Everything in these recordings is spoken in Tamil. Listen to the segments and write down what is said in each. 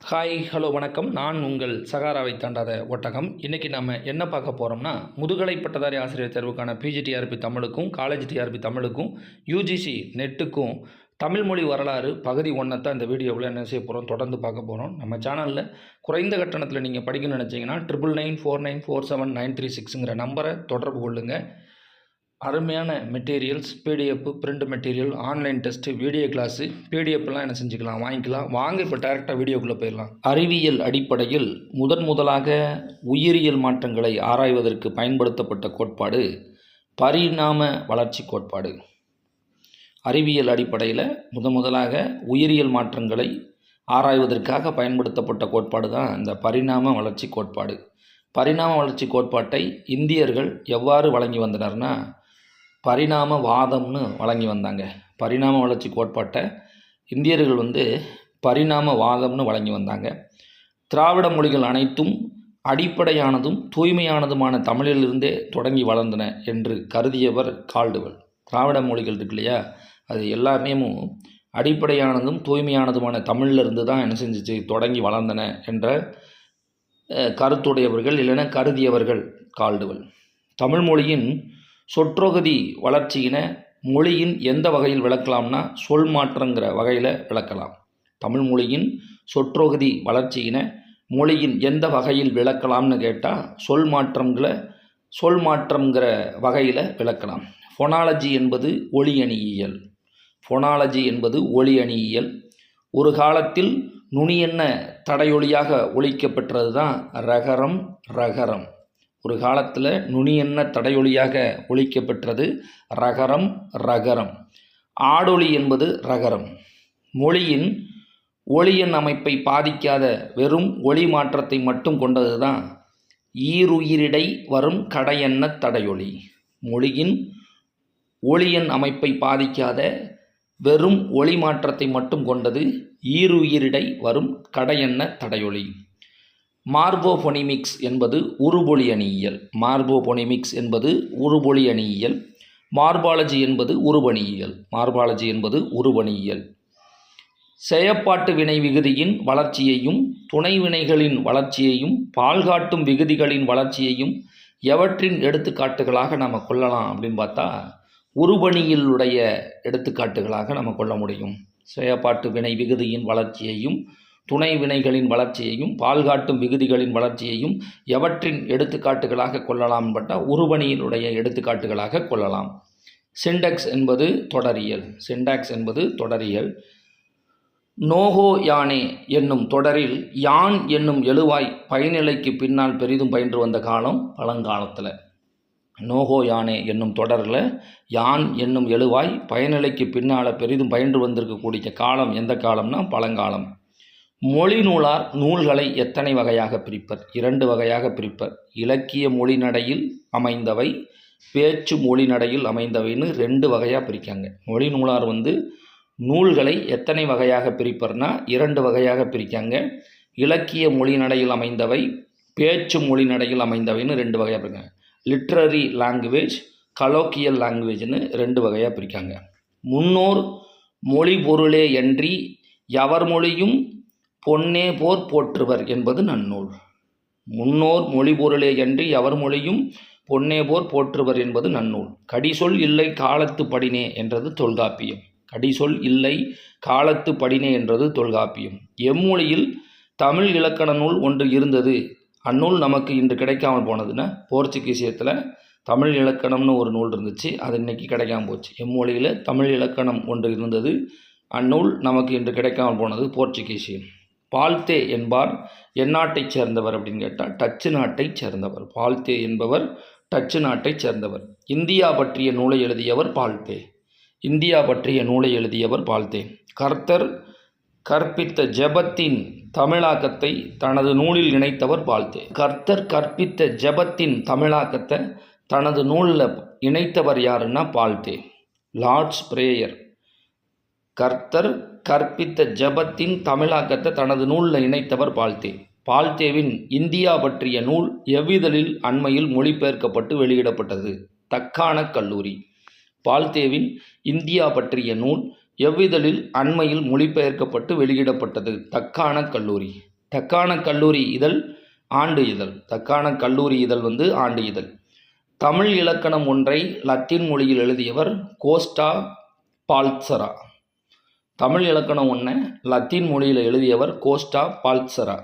ஹாய் ஹலோ வணக்கம். நான் உங்கள் சகாராவை தாண்டாத ஒட்டகம். இன்றைக்கி நம்ம என்ன பார்க்க போகிறோம்னா முதுகலை பட்டதாரி ஆசிரியர் தேர்வுக்கான பிஜிடிஆர்பி தமிழுக்கும் காலேஜ் டிஆர்பி தமிழுக்கும் யூஜிசி நெட்டுக்கும் தமிழ் மொழி வரலாறு பகுதி ஒன்றை தான் இந்த வீடியோவில் என்ன செய்ய போகிறோம் தொடர்ந்து பார்க்க போகிறோம் நம்ம சேனலில் குறைந்த கட்டணத்தில் நீங்கள் படிக்கணும்னு நினச்சிங்கன்னா triple nine four nine four seven nine three சிக்ஸுங்கிற நம்பரை தொடர்பு கொள்ளுங்கள் அருமையான materials PDF print material online test video class பிடிஎஃப்லாம் என்ன செஞ்சுக்கலாம் வாங்கிக்கலாம். வாங்க இப்போ டேரெக்டாக வீடியோக்குள்ளே போயிடலாம். அறிவியல் அடிப்படையில் முதன் முதலாக உயிரியல் மாற்றங்களை ஆராய்வதற்கு பயன்படுத்தப்பட்ட கோட்பாடு பரிணாம வளர்ச்சி கோட்பாடு. அறிவியல் அடிப்படையில் முத முதலாக உயிரியல் மாற்றங்களை ஆராய்வதற்காக பயன்படுத்தப்பட்ட கோட்பாடு தான் இந்த பரிணாம வளர்ச்சி கோட்பாடு. பரிணாம வளர்ச்சி கோட்பாட்டை இந்தியர்கள் எவ்வாறு வழங்கி வந்தனர்னா பரிணாம வாதம்னு வழங்கி வந்தாங்க. பரிணாம வளர்ச்சி கோட்பாட்டை இந்தியர்கள் வந்து பரிணாம வாதம்னு வழங்கி வந்தாங்க. திராவிட மொழிகள் அனைத்தும் அடிப்படையானதும் தூய்மையானதுமான தமிழிலிருந்தே தொடங்கி வளர்ந்தன என்று கருதியவர் கால்டுவல். திராவிட மொழிகள் இருக்கு இல்லையா? அது எல்லாமே அடிப்படையானதும் தூய்மையானதுமான தமிழிலிருந்து தான் என்ன செஞ்சிச்சு? தொடங்கி வளர்ந்தன என்ற கருத்துடையவர்கள் இல்லைன்னா கருதியவர்கள் கால்டுவல். தமிழ் மொழியின் சொற்றொகுதி வளர்ச்சியினை மொழியின் எந்த வகையில் விளக்கலாம்னா சொல் மாற்றங்கிற வகையில் விளக்கலாம். தமிழ் மொழியின் சொற்றொகுதி வளர்ச்சியினை மொழியின் எந்த வகையில் விளக்கலாம்னு கேட்டால் சொல் மாற்றங்களை சொல் மாற்றங்கிற வகையில் விளக்கலாம். ஃபொனாலஜி என்பது ஒளி அணியியல் ஃபொனாலஜி என்பது ஒளி அணியியல் ஒரு காலத்தில் நுனியென்ன தடையொலியாக ஒழிக்கப்பெற்றது தான் ரகரம் ரகரம். ஒரு காலத்தில் நுனியென்ன தடையொலியாக ஒழிக்கப்பெற்றது ரகரம் ரகரம். ஆடொலி என்பது ரகரம். மொழியின் ஒளியன் அமைப்பை பாதிக்காத வெறும் ஒளி மாற்றத்தை மட்டும் கொண்டது தான் ஈருயிரிடை வரும் கடையென்ன தடையொலி. மொழியின் ஒளியன் அமைப்பை பாதிக்காத வெறும் ஒளி மாற்றத்தை மட்டும் கொண்டது ஈருயிரிடை வரும் கடையென்ன தடையொலி. மார்போபொனிமிக்ஸ் என்பது உருபொலி அணியியல் மார்போபொனிமிக்ஸ் என்பது உருபொலி அணியியல் மார்பாலஜி என்பது உருபணியியல். மார்பாலஜி என்பது உருபணியியல். செயப்பாட்டு வினை விகுதியின் வளர்ச்சியையும் துணை வினைகளின் வளர்ச்சியையும் பால்காட்டும் விகுதிகளின் வளர்ச்சியையும் எவற்றின் எடுத்துக்காட்டுகளாக நம்ம கொள்ளலாம் அப்படின்னு பார்த்தா உருபணியிலுடைய எடுத்துக்காட்டுகளாக நம்ம கொள்ள முடியும். செயப்பாட்டு வினை விகுதியின் வளர்ச்சியையும் துணை வினைகளின் வளர்ச்சியையும் பால்காட்டும் விகுதிகளின் வளர்ச்சியையும் எவற்றின் எடுத்துக்காட்டுகளாக கொள்ளலாம் பட்டால் உருபணியினுடைய எடுத்துக்காட்டுகளாக கொள்ளலாம். சிண்டெக்ஸ் என்பது தொடரியல். சிண்டாக்ஸ் என்பது தொடரியல். நோகோ யானே என்னும் தொடரில் யான் என்னும் எழுவாய் பயனிலைக்கு பின்னால் பெரிதும் பயின்று வந்த காலம் பழங்காலத்தில். நோகோ யானே என்னும் தொடரில் யான் என்னும் எழுவாய் பயனிலைக்கு பின்னால் பெரிதும் பயின்று வந்திருக்கக்கூடிய காலம் எந்த காலம்னா பழங்காலம். மொழி நூலார் நூல்களை எத்தனை வகையாக பிரிப்பர்? இரண்டு வகையாக பிரிப்பர். இலக்கிய மொழி நடையில் அமைந்தவை பேச்சு மொழி நடையில் அமைந்தவைன்னு ரெண்டு வகையாக பிரிக்காங்க. மொழி நூலார் வந்து நூல்களை எத்தனை வகையாக பிரிப்பர்னா இரண்டு வகையாக பிரிக்காங்க. இலக்கிய மொழி நடையில் அமைந்தவை பேச்சு மொழி நடையில் அமைந்தவைன்னு ரெண்டு வகையாக பிரிக்காங்க. லிட்ரரி லாங்குவேஜ் கலோக்கியல் லாங்குவேஜ்னு ரெண்டு வகையாக பிரிக்காங்க. முன்னோர் மொழி பொருளே அன்றி எவர் மொழியும் பொன்னே போர் போற்றுவர் என்பது நன்னூல். முன்னோர் மொழி பொருளே அன்றி எவர் மொழியும் பொன்னே போர் போற்றுவர் என்பது நன்னூல். கடிசொல் இல்லை காலத்து படினே என்றது தொல்காப்பியம். கடிசொல் இல்லை காலத்து படினே என்றது தொல்காப்பியம். எம்மொழியில் தமிழ் இலக்கண நூல் ஒன்று இருந்தது. அந்நூல் நமக்கு இன்று கிடைக்காமல் போனதுன்னா போர்ச்சுகீசியத்தில் தமிழ் இலக்கணம்னு ஒரு நூல் இருந்துச்சு. அது இன்னைக்கு கிடைக்காம போச்சு. எம்மொழியில் தமிழ் இலக்கணம் ஒன்று இருந்தது. அந்நூல் நமக்கு இன்று கிடைக்காமல் போனது போர்ச்சுகீசியம். பால்தே என்பார். எந்நாட்டைச் சேர்ந்தவர் அப்படின்னு கேட்டால் டச்சு நாட்டைச் சேர்ந்தவர். பால்தே என்பவர் டச்சு நாட்டைச் சேர்ந்தவர். இந்தியா பற்றிய நூலை எழுதியவர் பால்தே. இந்தியா பற்றிய நூலை எழுதியவர் பால்தே. கர்த்தர் கற்பித்த ஜெபத்தின் தமிழாக்கத்தை தனது நூலில் இணைத்தவர் பால்தே. கர்த்தர் கற்பித்த ஜெபத்தின் தமிழாக்கத்தை தனது நூலில் இணைத்தவர் யாருன்னா பால்தே. Lord's prayer. கர்த்தர் கற்பித்த ஜெபத்தின் தமிழாக்கத்தை தனது நூலில் இணைத்தவர் பால்தே. பால்தேவின் இந்தியா பற்றிய நூல் எவ்விதழில் அண்மையில் மொழிபெயர்க்கப்பட்டு வெளியிடப்பட்டது? தக்கான கல்லூரி. பால்தேவின் இந்தியா பற்றிய நூல் எவ்விதழில் அண்மையில் மொழிபெயர்க்கப்பட்டு வெளியிடப்பட்டது? தக்கான கல்லூரி. தக்கான கல்லூரி இதழ் ஆண்டு இதழ். தக்கான கல்லூரி இதழ் வந்து ஆண்டு இதழ். தமிழ் இலக்கணம் ஒன்றை லத்தீன் மொழியில் எழுதியவர் கோஸ்டா பால்சரா தமிழ் இலக்கணம் ஒன்று லத்தீன் மொழியில் எழுதியவர் கோஸ்டா பால்சரா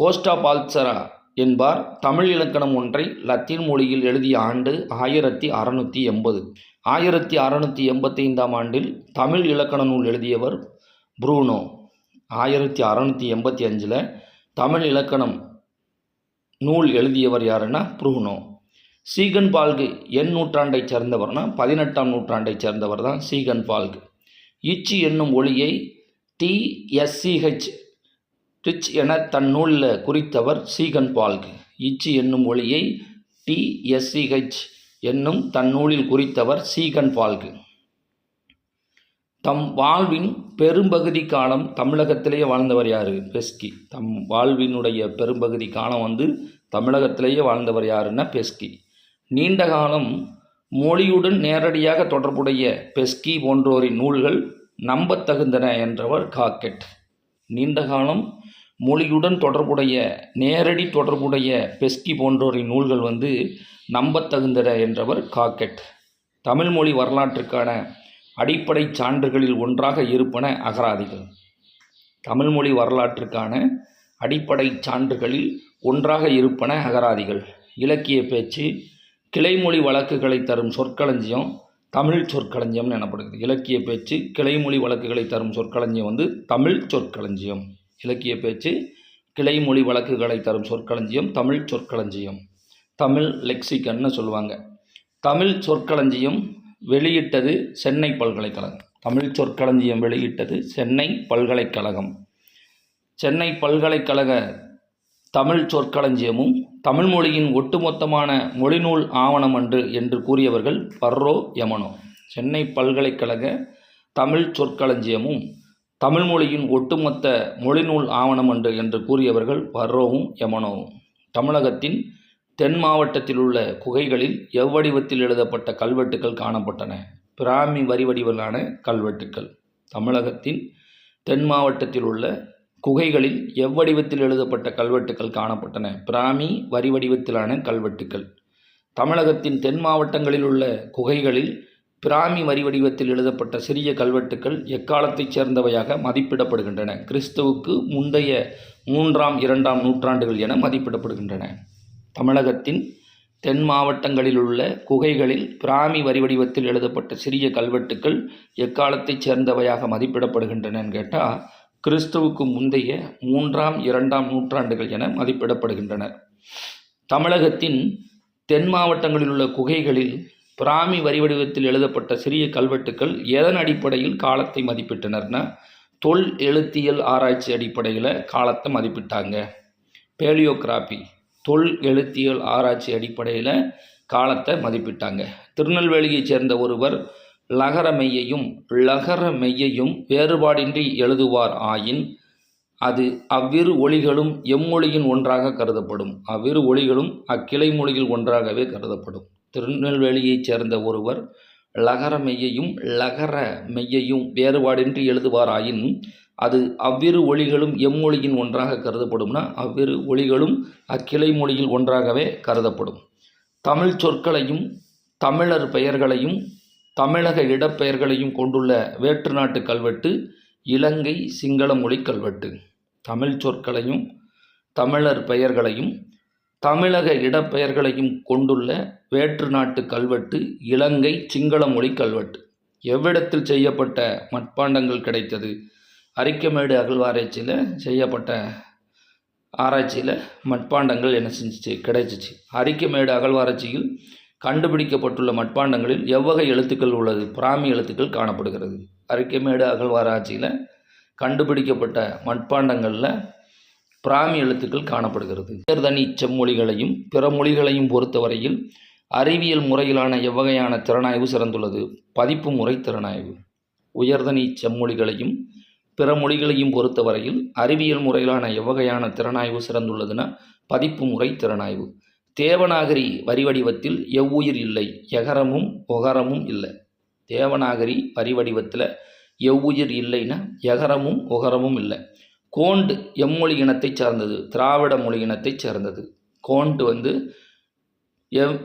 கோஸ்டா பால்சரா என்பார் தமிழ் இலக்கணம் ஒன்றை லத்தீன் மொழியில் எழுதிய ஆண்டு ஆயிரத்தி அறநூற்றி எண்பது. ஆயிரத்தி அறநூற்றி எண்பத்தைந்தாம் ஆண்டில் தமிழ் இலக்கண நூல் எழுதியவர் ப்ரூனோ. ஆயிரத்தி அறநூற்றி எண்பத்தி அஞ்சில் தமிழ் இலக்கணம் நூல் எழுதியவர் யாருன்னா ப்ரூனோ. சீகன் பால்கு எண் நூற்றாண்டைச் சேர்ந்தவர்னா பதினெட்டாம் நூற்றாண்டைச் சேர்ந்தவர் தான் சீகன் பால்கு. இச்சி என்னும் ஒளியை டிஎஸ்சிஹெச் டிச் என தன் நூலில் குறித்தவர் சீகன் பால்கு. இச்சி என்னும் ஒளியை டிஎஸ்சிஹெச் என்னும் தன் நூலில் குறித்தவர் சீகன் பால்கு. தம் வாழ்வின் பெரும்பகுதி காலம் தமிழகத்திலேயே வாழ்ந்தவர் யார்? பெஸ்கி. தம் வாழ்வினுடைய பெரும்பகுதி காலம் வந்து தமிழகத்திலேயே வாழ்ந்தவர் யாருன்னா பெஸ்கி. நீண்ட காலம் மொழியுடன் நேரடியாக தொடர்புடைய பெஸ்கி போன்றோரின் நூல்கள் நம்பத்தகுந்தன என்றவர் காக்கெட். நீண்ட காலம் மொழியுடன் தொடர்புடைய நேரடி தொடர்புடைய பெஸ்கி போன்றோரின் நூல்கள் வந்து நம்பத்தகுந்தன என்றவர் காக்கெட். தமிழ் மொழி வரலாற்றுக்கான அடிப்படை சான்றுகளில் ஒன்றாக இருப்பன அகராதிகள். தமிழ் மொழி வரலாற்றுக்கான அடிப்படை சான்றுகளில் ஒன்றாக இருப்பன அகராதிகள். இலக்கிய பேச்சு கிளைமொழி வழக்குகளை தரும் சொற்களஞ்சியம் தமிழ் சொற்களஞ்சியம்னு எனப்படுகிறது இலக்கிய பேச்சு கிளைமொழி வழக்குகளை தரும் சொற்களஞ்சியம் வந்து தமிழ் சொற்களஞ்சியம். இலக்கிய பேச்சு கிளைமொழி வழக்குகளை தரும் சொற்களஞ்சியம் தமிழ் சொற்களஞ்சியம். தமிழ் லெக்சிகன்னு சொல்லுவாங்க. தமிழ் சொற்களஞ்சியம் வெளியிட்டது சென்னை பல்கலைக்கழகம். தமிழ் சொற்களஞ்சியம் வெளியிட்டது சென்னை பல்கலைக்கழகம். சென்னை பல்கலைக்கழக தமிழ் சொற்களஞ்சியமும் தமிழ் மொழியின் ஒட்டுமொத்தமான மொழிநூல் ஆவணம் அன்று என்று கூறியவர்கள் பர்ரோ யமனோ. சென்னை பல்கலைக்கழக தமிழ் சொற்களஞ்சியமும் தமிழ் மொழியின் ஒட்டுமொத்த மொழிநூல் ஆவணம் அன்று என்று கூறியவர்கள் பர்ரோவும் யமனோவும். தமிழகத்தின் தென் மாவட்டத்தில் உள்ள குகைகளில் எவ்வடிவத்தில் எழுதப்பட்ட கல்வெட்டுக்கள் காணப்பட்டன? பிராமி வரிவடிவிலான கல்வெட்டுக்கள். தமிழகத்தின் தென் மாவட்டத்தில் உள்ள குகைகளில் எவ்வடிவத்தில் எழுதப்பட்ட கல்வெட்டுக்கள் காணப்பட்டன? பிராமி வரி வடிவத்திலான கல்வெட்டுக்கள். தமிழகத்தின் தென் மாவட்டங்களில் உள்ள குகைகளில் பிராமி வரி வடிவத்தில் எழுதப்பட்ட சிறிய கல்வெட்டுக்கள் எக்காலத்தைச் சேர்ந்தவையாக மதிப்பிடப்படுகின்றன. கிறிஸ்துவுக்கு முந்தைய மூன்றாம் இரண்டாம் நூற்றாண்டுகள் என மதிப்பிடப்படுகின்றன. தமிழகத்தின் தென் மாவட்டங்களில் உள்ள குகைகளில் பிராமி வரி வடிவத்தில் எழுதப்பட்ட சிறிய கல்வெட்டுக்கள் எக்காலத்தைச் சேர்ந்தவையாக மதிப்பிடப்படுகின்றனன்னு கேட்டால் கிறிஸ்துவுக்கு முந்தைய மூன்றாம் இரண்டாம் நூற்றாண்டுகள் என மதிப்பிடப்படுகின்றன. தமிழகத்தின் தென் மாவட்டங்களில் உள்ள குகைகளில் பிராமி வரி வடிவத்தில் எழுதப்பட்ட சிறிய கல்வெட்டுக்கள் எதன் அடிப்படையில் காலத்தை மதிப்பிட்டனர்னா தொல் எழுத்தியல் ஆராய்ச்சி அடிப்படையில் காலத்தை மதிப்பிட்டாங்க. பேலியோகிராபி தொல் எழுத்தியல் ஆராய்ச்சி அடிப்படையில் காலத்தை மதிப்பிட்டாங்க. திருநெல்வேலியைச் சேர்ந்த ஒருவர் லகர மெய்யையும் லகர மெய்யையும் வேறுபாடின்றி எழுதுவார் ஆயின் அது அவ்விரு ஒளிகளும் எம்மொழியின் ஒன்றாக கருதப்படும். அவ்விரு ஒளிகளும் அக்கிளை மொழியில் ஒன்றாகவே கருதப்படும். திருநெல்வேலியைச் சேர்ந்த ஒருவர் லகர மெய்யையும் லகர மெய்யையும் வேறுபாடின்றி எழுதுவாராயின் அது அவ்விரு ஒளிகளும் எம்மொழியின் ஒன்றாக கருதப்படும்னா அவ்விரு ஒளிகளும் அக்கிளை மொழியில் ஒன்றாகவே கருதப்படும். தமிழ் சொற்களையும் தமிழர் பெயர்களையும் தமிழக இடப்பெயர்களையும் கொண்டுள்ள வேற்று நாட்டு கல்வெட்டு இலங்கை சிங்கள மொழி கல்வெட்டு. தமிழ் சொற்களையும் தமிழர் பெயர்களையும் தமிழக இடப்பெயர்களையும் கொண்டுள்ள வேற்று நாட்டு கல்வெட்டு இலங்கை சிங்கள மொழி கல்வெட்டு. எவ்விடத்தில் செய்யப்பட்ட மட்பாண்டங்கள் கிடைத்தது? அரிக்கமேடு அகழ்வாராய்ச்சியில் செய்யப்பட்ட ஆராய்ச்சியில் மட்பாண்டங்கள் என்ன செஞ்சிச்சு? கிடைச்சிச்சு. அரிக்கமேடு அகழ்வாராய்ச்சியில் கண்டுபிடிக்கப்பட்டுள்ள மட்பாண்டங்களில் எவ்வகை எழுத்துக்கள் உள்ளது? பிராமி எழுத்துக்கள் காணப்படுகிறது. அரிக்கமேடு அகழ்வாராய்ச்சியில் கண்டுபிடிக்கப்பட்ட மட்பாண்டங்களில் பிராமி எழுத்துக்கள் காணப்படுகிறது. உயர்தனி செம்மொழிகளையும் பிற மொழிகளையும் பொறுத்தவரையில் அறிவியல் முறையிலான எவ்வகையான திறனாய்வு சிறந்துள்ளது? பதிப்பு முறை திறனாய்வு. உயர்தனி செம்மொழிகளையும் பிற மொழிகளையும் பொறுத்தவரையில் அறிவியல் முறையிலான எவ்வகையான திறனாய்வு சிறந்துள்ளதுன்னா பதிப்பு முறை திறனாய்வு. தேவநாகரி வரி வடிவத்தில் எவ்வுயிர் இல்லை எகரமும் ஒகரமும் இல்லை. தேவநாகரி வரி வடிவத்தில் எவ்வுயிர் இல்லைன்னா எகரமும் ஒகரமும் இல்லை. கோண்டு எம்மொழி இனத்தைச் சார்ந்தது திராவிட மொழி இனத்தைச் சேர்ந்தது. கோண்டு வந்து எம்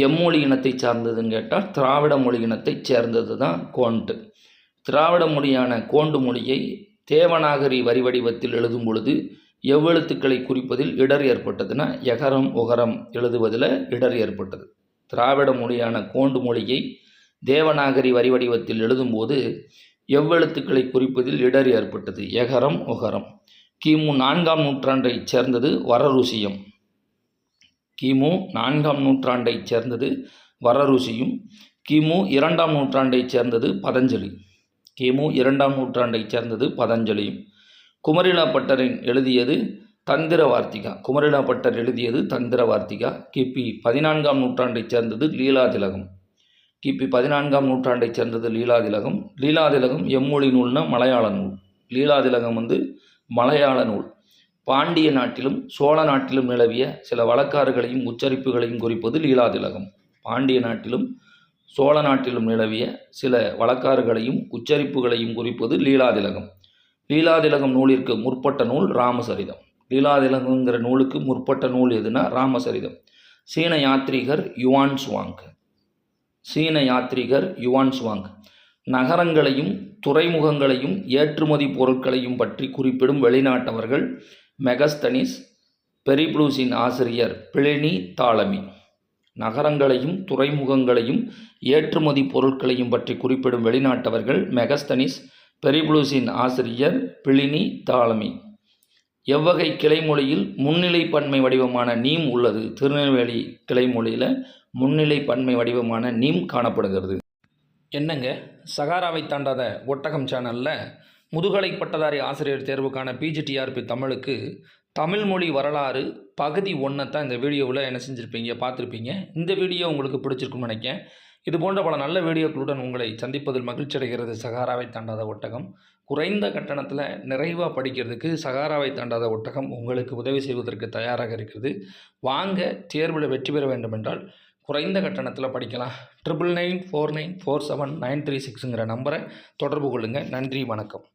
எம்மொழி இனத்தைச் சார்ந்ததுன்னு கேட்டால் திராவிட மொழி இனத்தைச் சேர்ந்தது தான் கோண்டு. திராவிட மொழியான கோண்டு மொழியை தேவநாகரி வரி வடிவத்தில் எழுதும் பொழுது எவ்வெழுத்துக்களை குறிப்பதில் இடர் ஏற்பட்டதுன்னா எகரம் உகரம் எழுதுவதில் இடர் ஏற்பட்டது. திராவிட மொழியான கோண்டு மொழியை தேவநாகரி வரிவடிவத்தில் எழுதும்போது எவ்வெழுத்துக்களை குறிப்பதில் இடர் ஏற்பட்டது? எகரம் உகரம் கிமு நான்காம் நூற்றாண்டைச் சேர்ந்தது வரருசியம். கிமு நான்காம் நூற்றாண்டைச் சேர்ந்தது வரருசியும். கிமு இரண்டாம் நூற்றாண்டைச் சேர்ந்தது பதஞ்சலி. கிமு இரண்டாம் நூற்றாண்டைச் சேர்ந்தது பதஞ்சலியும். குமரிலா பட்டரின் எழுதியது தந்திர வார்த்திகா குமரிலா பட்டர் எழுதியது தந்திர வார்த்திகா கிபி பதினான்காம் நூற்றாண்டைச் சேர்ந்தது லீலாதிலகம். கிபி பதினான்காம் நூற்றாண்டைச் சேர்ந்தது லீலாதிலகம். லீலாதிலகம் எம்மொழி நூல்னா மலையாள நூல். லீலாதிலகம் வந்து மலையாள நூல். பாண்டிய நாட்டிலும் சோழ நாட்டிலும் நிலவிய சில வழக்காறுகளையும் உச்சரிப்புகளையும் குறிப்பது லீலாதிலகம். பாண்டிய நாட்டிலும் சோழ நாட்டிலும் நிலவிய சில வழக்காறுகளையும் உச்சரிப்புகளையும் குறிப்பது லீலாதிலகம். லீலாதிலகம் நூலிற்கு முற்பட்ட நூல் ராமசரிதம். லீலாதிலகங்கிற நூலுக்கு முற்பட்ட நூல் எதுனா ராமசரிதம். சீன யாத்ரீகர் யுவான் சுவாங் சீன யாத்ரீகர் யுவான் சுவாங் நகரங்களையும் துறைமுகங்களையும் ஏற்றுமதி பொருட்களையும் பற்றி குறிப்பிடும் வெளிநாட்டவர்கள் மெகஸ்தனிஸ் பெரிப்ளூஸின் ஆசிரியர் பிளினி தாளமி. நகரங்களையும் துறைமுகங்களையும் ஏற்றுமதி பொருட்களையும் பற்றி குறிப்பிடும் வெளிநாட்டவர்கள் மெகஸ்தனிஸ் பெரிப்ளூஸின் ஆசிரியர் பிளினி தாளமி. எவ்வகை கிளைமொழியில் முன்னிலை பன்மை வடிவமான நீம் உள்ளது. திருநெல்வேலி கிளைமொழியில் முன்னிலை பன்மை வடிவமான நீம் காணப்படுகிறது. என்னங்க? சகாராவை தாண்டாத ஒட்டகம் சேனலில் முதுகலை பட்டதாரி ஆசிரியர் தேர்வுக்கான பிஜிடிஆர்பி தமிழுக்கு தமிழ் மொழி வரலாறு பகுதி ஒன்றை தான் இந்த வீடியோவில் என்ன செஞ்சுருப்பீங்க பார்த்துருப்பீங்க. இந்த வீடியோ உங்களுக்கு பிடிச்சிருக்குன்னு நினைக்கிறேன். இது போன்ற பல நல்ல வீடியோக்களுடன் உங்களை சந்திப்பதில் மகிழ்ச்சி அடைகிறது சகாராவை தாண்டாத ஒட்டகம். குறைந்த கட்டணத்தில் நிறைவாக படிக்கிறதுக்கு சகாராவை தாண்டாத ஒட்டகம் உங்களுக்கு உதவி செய்வதற்கு தயாராக இருக்கிறது. வாங்க தேர்வில் வெற்றி பெற வேண்டுமென்றால் குறைந்த கட்டணத்தில் படிக்கலாம். Triple nine four nine four seven nine three சிக்ஸுங்கிற நம்பரை தொடர்பு கொள்ளுங்கள் நன்றி வணக்கம்.